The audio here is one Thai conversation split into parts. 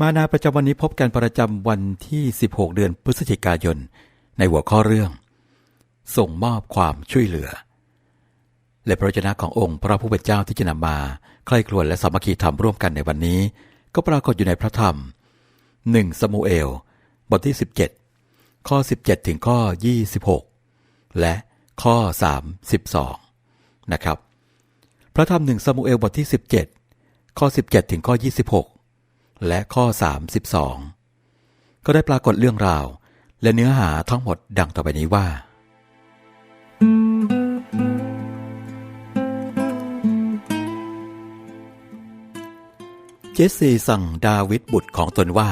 มานาประจำวันนี้พบกันประจำวันที่ 16 เดือนพฤศจิกายน ในหัวข้อเรื่อง ส่งมอบความช่วยเหลือ และพระวจนะขององค์พระผู้เป็นเจ้าที่จะนำมาใคร่ครวญและสามัคคีธรรมร่วมกันในวันนี้ ก็ปรากฏอยู่ในพระธรรม1สมูเอล บทที่ 17 ข้อ 17 ถึงข้อ 26 และข้อ 32 นะครับ พระธรรมหนึ่งสมูเอลบทที่ 17 ข้อ 17 ถึงข้อ 26 และข้อ 32 ก็ได้ปรากฏเรื่องราว และเนื้อหาทั้งหมดดังต่อไปนี้ว่า เจสซีสั่งดาวิดบุตรของตนว่า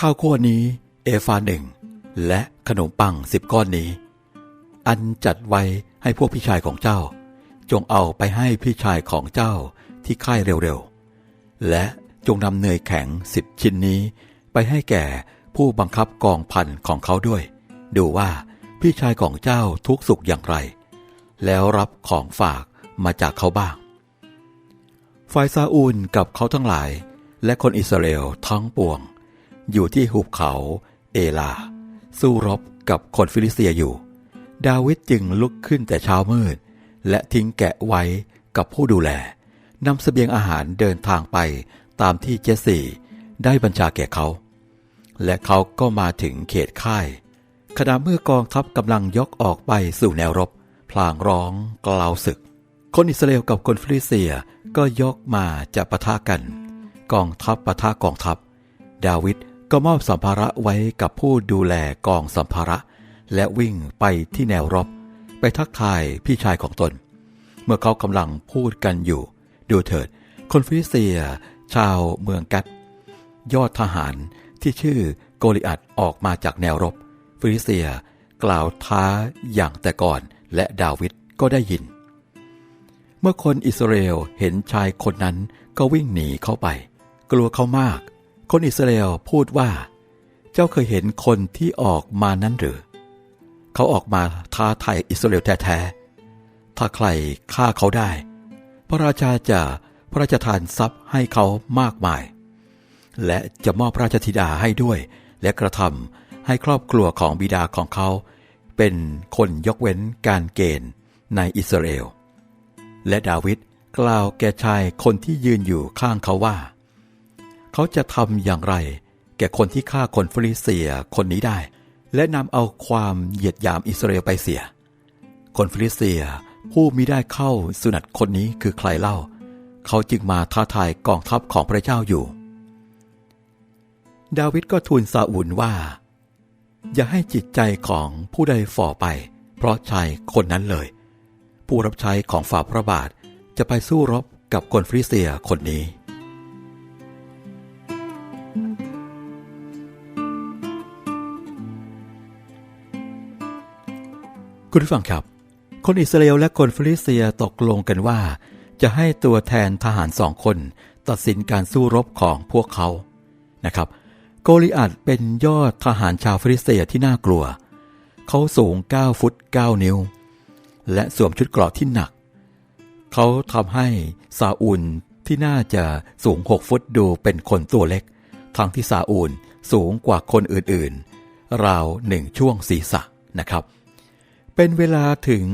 ข้าวคั่วนี้ เอฟาหนึ่ง และขนมปังสิบก้อนนี้ อันจัดไว้ให้พวกพี่ชายของเจ้า จงเอาไปให้พี่ชายของเจ้าที่ค่ายเร็วๆ และ จงนำเนยแข็งสิบชิ้นนี้ ไปให้แก่ผู้บังคับกองพันของเขาด้วย ดูว่าพี่ชายของเจ้าทุกสุขอย่างไร แล้วรับของฝากมาจากเขาบ้าง ฝ่ายซาอูลกับเขาทั้งหลาย และคนอิสราเอลทั้งปวง อยู่ที่หุบเขาเอลา สู้รบกับคนฟิลิสเตียอยู่ ดาวิดจึงลุกขึ้นแต่เช้ามืด และทิ้งแกะไว้กับผู้ดูแลนำเสบียงอาหารเดินทางไป ตามที่เจสซี่ได้บัญชาแก่เขา และเขาก็มาถึงเขตค่าย ขณะเมื่อกองทัพกำลังยกออกไปสู่แนวรบ พลางร้องกล่าวศึก คนอิสราเอลกับคนฟิลิสเตียก็ยกมาจะปะทะกัน กองทัพปะทะกองทัพ ดาวิดก็มอบสัมภาระไว้กับผู้ดูแลกองสัมภาระ และวิ่งไปที่แนวรบ ไปทักทายพี่ชายของตน เมื่อเขากำลังพูดกันอยู่ ดูเถิด คนฟิลิสเตีย ชาวเมืองกัดยอดทหารที่ชื่อโกลิอัตออกมาจากแนวรบ ฟิลิเตียกล่าวท้าอย่างแต่ก่อนและดาวิดก็ได้ยิน เมื่อคนอิสราเอลเห็นชายคนนั้นก็วิ่งหนีเข้าไป กลัวเขามาก คนอิสราเอลพูดว่า เจ้าเคยเห็นคนที่ออกมานั้นหรือ เขาออกมาท้าทายอิสราเอลแท้ๆถ้าใครฆ่าเขาได้ พระราชาจะ ระราชทานทรัพย์ให้เขามากมาย และจะมอบพระราชธิดาให้ด้วย และกระทำให้ครอบครัวของบิดาของเขา เป็นคนยกเว้นการเกณฑ์ในอิสราเอล และดาวิดกล่าวแก่ชายคนที่ยืนอยู่ข้างเขาว่า เขาจะทำอย่างไร แก่คนที่ฆ่าคนฟิลิสเตียคนนี้ได้ และนำเอาความเหยียดหยามอิสราเอลไปเสีย คนฟิลิสเตียผู้มิได้เข้าสุนัตคนนี้คือใครเล่า เขาจึงมาท้าทายกองทัพของพระเจ้าอยู่ ดาวิดก็ทูลซาอูลว่า อย่าให้จิตใจของผู้ใดฝ่อไป เพราะชายคนนั้นเลย ผู้รับใช้ของฝ่าพระบาทจะไปสู้รบกับคนฟริเซียคนนี้ คุณผู้ฟังครับ คนอิสราเอลและคนฟิลิสเตียตกลงกันว่า จะให้ตัวแทนทหารสองคน ตัดสินการสู้รบของพวกเขานะครับ โกลิอัตเป็นยอดทหารชาวฟิลิสเตียที่น่ากลัว เขาสูง 9 ฟุต 9 นิ้ว และสวมชุดเกราะที่หนัก เขาทำให้ซาอูลที่น่าจะสูง 6 ฟุตดูเป็นคนตัวเล็ก ทั้งที่ซาอูลสูงกว่าคนอื่นๆ ราวหนึ่งช่วงศีรษะนะครับ เป็นเวลาถึง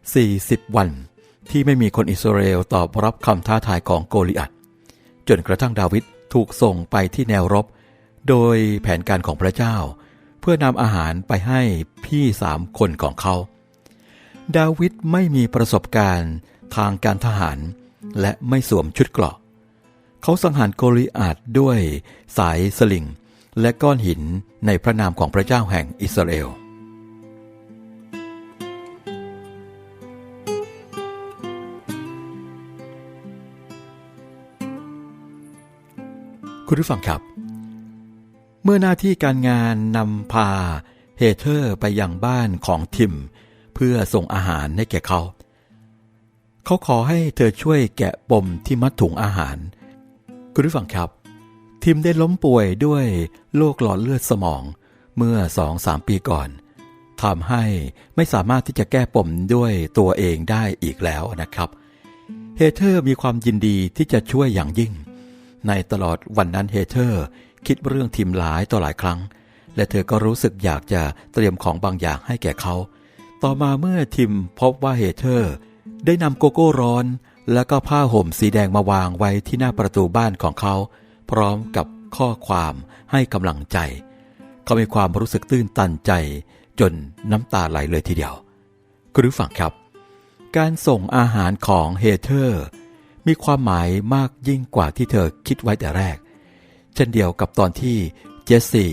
40 วัน ที่ไม่มีคนอิสราเอลตอบรับคำท้าทายของโกลิอัตจนกระทั่งดาวิดถูกส่งไปที่แนวรบ โดยแผนการของพระเจ้า เพื่อนำอาหารไปให้พี่สามคนของเขา ดาวิดไม่มีประสบการณ์ทางการทหาร และไม่สวมชุดเกราะ เขาสังหารโกลิอาตด้วยสายสลิง และก้อนหินในพระนามของพระเจ้าแห่งอิสราเอล คุณผู้ฟังครับ เมื่อหน้าที่การงานนำพาเฮเธอร์ไปยังบ้านของทิม เพื่อส่งอาหารให้แก่เขา เขาขอให้เธอช่วยแกะปมที่มัดถุงอาหาร คุณผู้ฟังครับ ทิมได้ล้มป่วยด้วยโรคหลอดเลือดสมองเมื่อสองสามปีก่อนทำให้ไม่สามารถที่จะแก้ปมด้วยตัวเองได้อีกแล้วนะครับ เฮเธอร์มีความยินดีที่จะช่วยอย่างยิ่ง ในตลอดวันนั้นเฮเธอร์คิดเรื่องทิมหลายต่อหลายครั้ง และเธอก็รู้สึกอยากจะเตรียมของบางอย่างให้แก่เขา ต่อมาเมื่อทิมพบว่าเฮเธอร์ ได้นำโกโก้ร้อน แล้วก็ผ้าห่มสีแดงมาวางไว้ที่หน้าประตูบ้านของเขา พร้อมกับข้อความให้กำลังใจ เขามีความรู้สึกตื้นตันใจ จนน้ำตาไหลเลยทีเดียวคุณผู้ฟังครับ การส่งอาหารของเฮเธอร์ มีความหมายมากยิ่งกว่าที่เธอคิดไว้แต่แรก เช่นเดียวกับตอนที่เจสซี่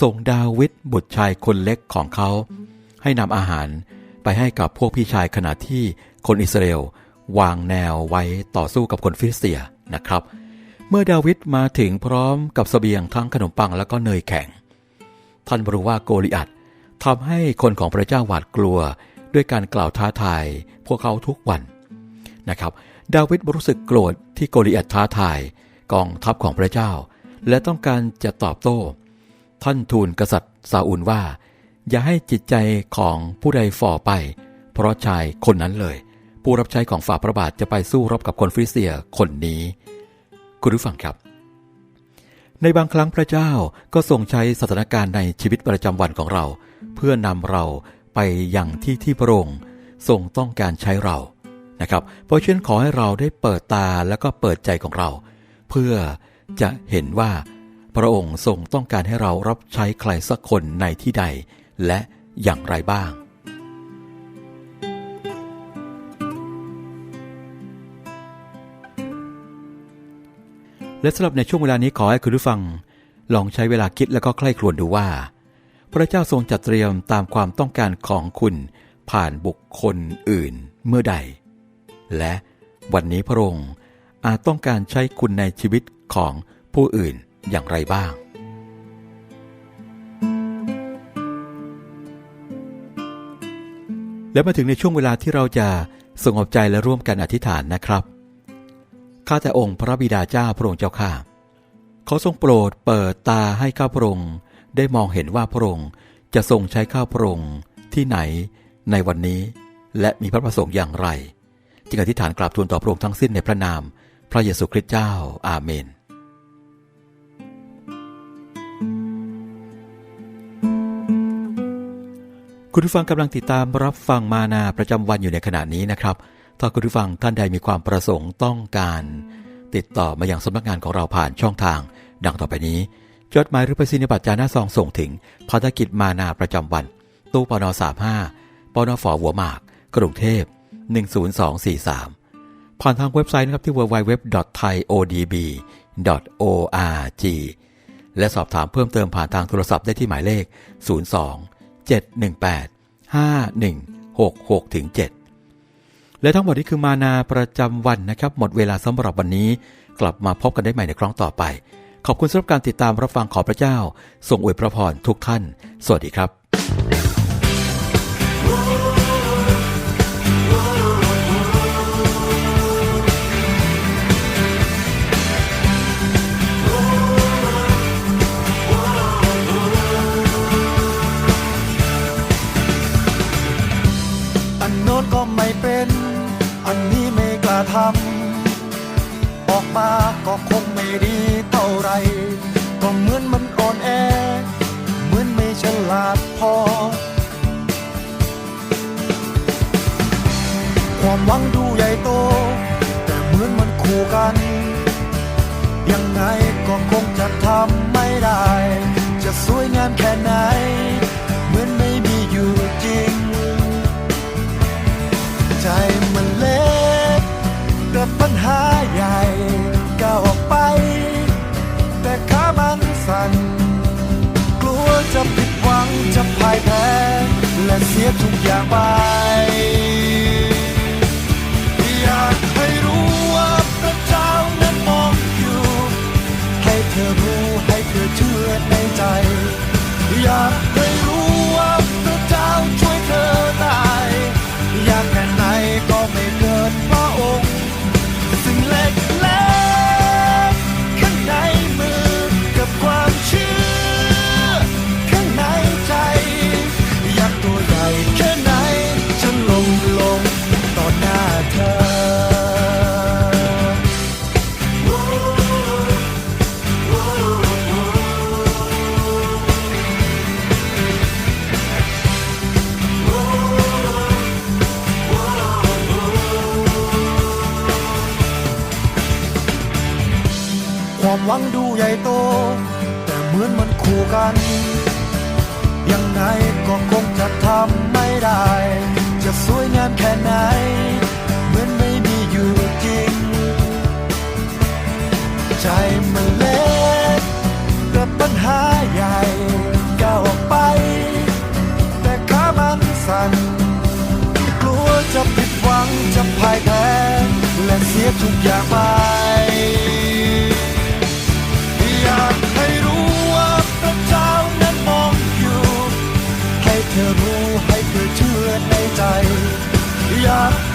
ส่งดาวิดบุตรชายคนเล็กของเขา ให้นำอาหารไปให้กับพวกพี่ชายขณะที่คนอิสราเอลวางแนวไว้ต่อสู้กับคนฟิลิสเตียนะครับ เมื่อดาวิดมาถึงพร้อมกับสเสบียงทั้งขนมปังและก็เนยแข็ง ท่านรู้ว่าโกลิอัตทำให้คนของพระเจ้าหวาดกลัวด้วยการกล่าวท้าทายพวกเขาทุกวันนะครับ ดาวิดรู้สึกโกรธที่โกลิอัตท้าทายกองทัพของพระเจ้า และต้องการจะตอบโต้ ท่านทูลกษัตริย์ซาอูลว่า อย่าให้จิตใจของผู้ใดฝ่อไป เพราะชายคนนั้นเลย ผู้รับใช้ของฝ่าพระบาทจะไปสู้รบกับคนฟริเซียคนนี้ คุณผู้ฟังครับ ในบางครั้งพระเจ้าก็ทรงใช้สถานการณ์ในชีวิตประจำวันของเรา เพื่อนำเราไปยังที่ที่พระองค์ทรงต้องการใช้เรา นะครับเพราะฉะนั้นขอให้เราได้เปิดตาแล้วก็เปิดใจของเรา เพื่อจะเห็นว่า พระองค์ทรงต้องการให้เรารับใช้ใครสักคนในที่ใด และอย่างไรบ้าง และสำหรับในช่วงเวลานี้ขอให้คุณผู้ฟัง ลองใช้เวลาคิดแล้วก็ใคร่ครวญดูว่า พระเจ้าทรงจัดเตรียมตามความต้องการของคุณผ่านบุคคลอื่นเมื่อใด และวันนี้พระองค์อาจต้องการใช้คุณในชีวิตของผู้อื่นอย่างไรบ้าง และมาถึงในช่วงเวลาที่เราจะสงบใจและร่วมกันอธิษฐานนะครับ ข้าแต่องค์พระบิดาเจ้าพระองค์เจ้าข้าเขาทรงโปรดเปิดตาให้ข้าพระองค์ได้มองเห็นว่าพระองค์จะทรงใช้ข้าพระองค์ที่ไหนในวันนี้ และมีพระประสงค์อย่างไร จึงอธิษฐานกราบทูลต่อพระองค์ทั้งสิ้นในพระนาม พระเยซูคริสต์เจ้า อาเมน คุณผู้ฟังกำลังติดตามรับฟังมานาประจำวันอยู่ในขณะนี้นะครับ ถ้าคุณผู้ฟังท่านใดมีความประสงค์ต้องการ ติดต่อมาอย่างสำนักงานของเราผ่านช่องทาง ดังต่อไปนี้ จดหมายหรือไปรษณียบัตรจาหน้าซองส่งถึงภารกิจมานาประจำวัน ตู้ปน35ปนฝหัวหมาก กรุงเทพ 10243 ผ่านทางเว็บไซต์นะครับที่ www.thaiodb.org และสอบถามเพิ่มเติมผ่านทางโทรศัพท์ได้ที่หมายเลข 02 718 5166ถึง7และทั้งหมดนี้คือมานาประจำวันนะครับ หมดเวลาสำหรับวันนี้ กลับมาพบกันได้ใหม่ในครั้งต่อไป ขอบคุณสำหรับการติดตามรับฟังขอพระเจ้าทรงอวยพระพรทุกท่าน สวัสดีครับ อันโน้นก็ไม่เป็น อันนี้ไม่กล้าทำออกมาก็คงไม่ดีเท่าไร ก็เหมือนมันอ่อนแอ เหมือนไม่ฉลาดพอ ความหวังดูใหญ่โต แต่เหมือนมันคู่กัน ยังไงก็คงจะทำไม่ได้ายแพ้และเสียทุกอย่างไปู่กัน ยังไงก็คงจะทำไม่ได้ จะสวยงามแค่ไหน เหมือนไม่มีอยู่จริง ใจมันเล็กแต่ปัญหาใหญ่ก้าวไป แต่ขามันสั่นกลัวจะผิดหวังจะพ่ายแพ้และเสียทุกอย่างไป Yeah.